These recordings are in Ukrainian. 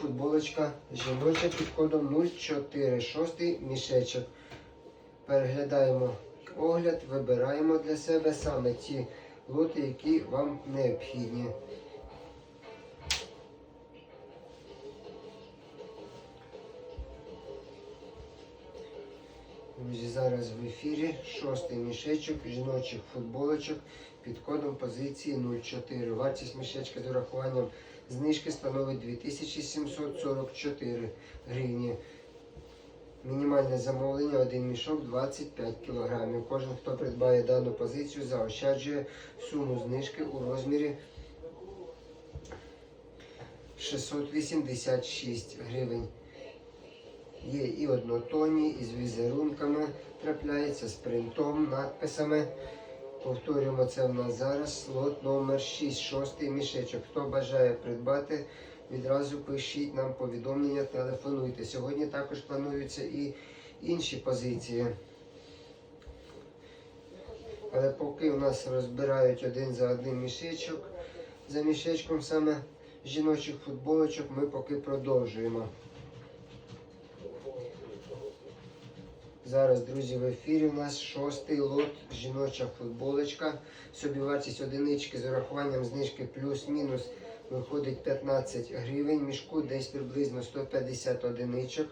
футболочка жіноча під кодом 046 мішечок. Переглядаємо огляд, вибираємо для себе саме ті лоти, які вам необхідні. Друзі, зараз в ефірі шостий мішечок жіночих футболочок під кодом позиції 04. Вартість мішечка з урахуванням знижки становить 2744 гривні. Мінімальне замовлення один мішок 25 кг. Кожен, хто придбає дану позицію, заощаджує суму знижки у розмірі 686 гривень. Є і однотонні, і з візерунками трапляється, з принтом, надписами. Повторюємо це в нас зараз. Лот номер 6, шостий мішечок. Хто бажає придбати, відразу пишіть нам повідомлення, телефонуйте. Сьогодні також плануються і інші позиції. Але поки у нас розбирають один за одним мішечок, за мішечком саме жіночих футболочок, ми поки продовжуємо. Зараз, друзі, в ефірі у нас шостий лот жіноча футболочка. Собівартість одинички з урахуванням знижки плюс-мінус виходить 15 гривень. Мішку десь приблизно 150 одиничок.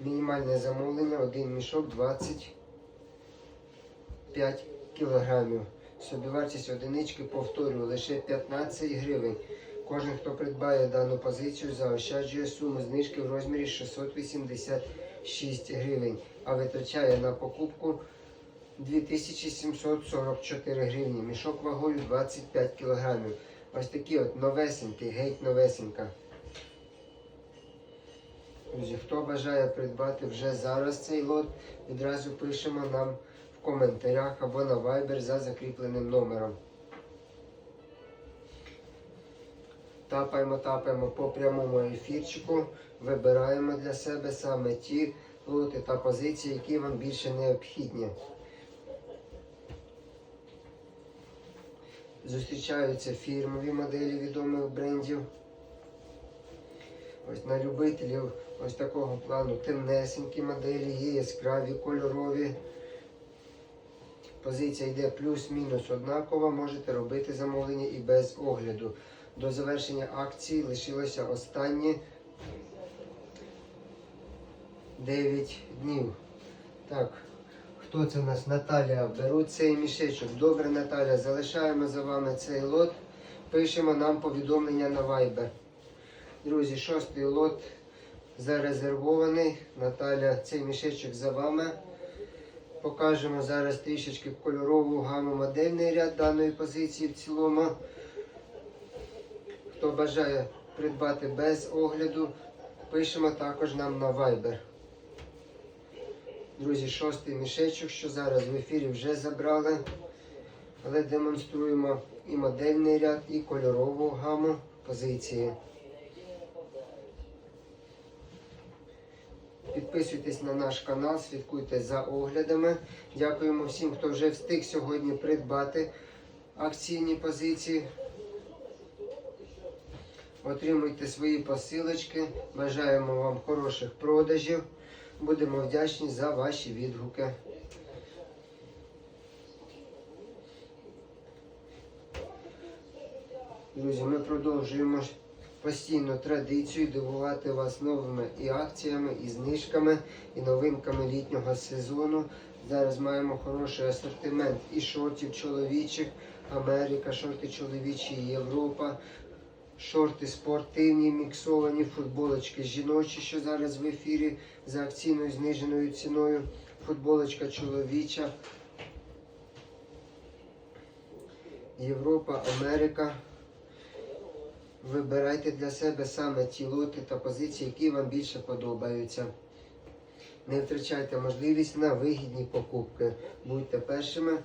Мінімальне замовлення один мішок 25 кілограмів. Собівартість одинички повторюю лише 15 гривень. Кожен, хто придбає дану позицію, заощаджує суму знижки в розмірі 686 гривень, а витрачає на покупку 2744 гривні. Мішок вагою 25 кілограмів. Ось такі от новесенькі, геть новесенька. Друзі, хто бажає придбати вже зараз цей лот, відразу пишемо нам в коментарях або на Viber за закріпленим номером. Тапаємо, тапаємо по прямому ефірчику, вибираємо для себе саме ті лоти та позиції, які вам більше необхідні. Зустрічаються фірмові моделі відомих брендів. Ось на любителів ось такого плану темнесенькі моделі, є яскраві, кольорові. Позиція йде плюс-мінус однакова, можете робити замовлення і без огляду. До завершення акції лишилося останні 9 днів. Так, хто це у нас? Наталя. Беру цей мішечок. Добре, Наталя, залишаємо за вами цей лот. Пишемо нам повідомлення на Viber. Друзі, шостий лот зарезервований. Наталя, цей мішечок за вами. Покажемо зараз трішечки кольорову гаму модельний ряд даної позиції в цілому. Хто бажає придбати без огляду, пишемо також нам на Viber. Друзі, шостий мішечок, що зараз в ефірі вже забрали. Але демонструємо і модельний ряд, і кольорову гаму позиції. Підписуйтесь на наш канал, слідкуйте за оглядами. Дякуємо всім, хто вже встиг сьогодні придбати акційні позиції. Отримуйте свої посилочки. Бажаємо вам хороших продажів. Будемо вдячні за ваші відгуки. Друзі, ми продовжуємо постійно традицію дивувати вас новими і акціями, і знижками, і новинками літнього сезону. Зараз маємо хороший асортимент і шортів чоловічих, Америка, шорти чоловічі, Європа. Шорти спортивні, міксовані, футболочки жіночі, що зараз в ефірі за акційною зниженою ціною. Футболочка чоловіча. Європа, Америка. Вибирайте для себе саме ті лоти та позиції, які вам більше подобаються. Не втрачайте можливість на вигідні покупки. Будьте першими,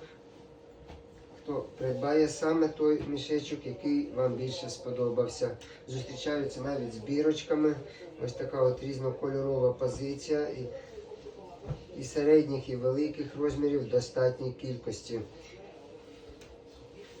хто придбає саме той мішечок, який вам більше сподобався. Зустрічаються навіть з бірочками. Ось така от різнокольорова позиція. І, середніх, і великих розмірів в достатній кількості.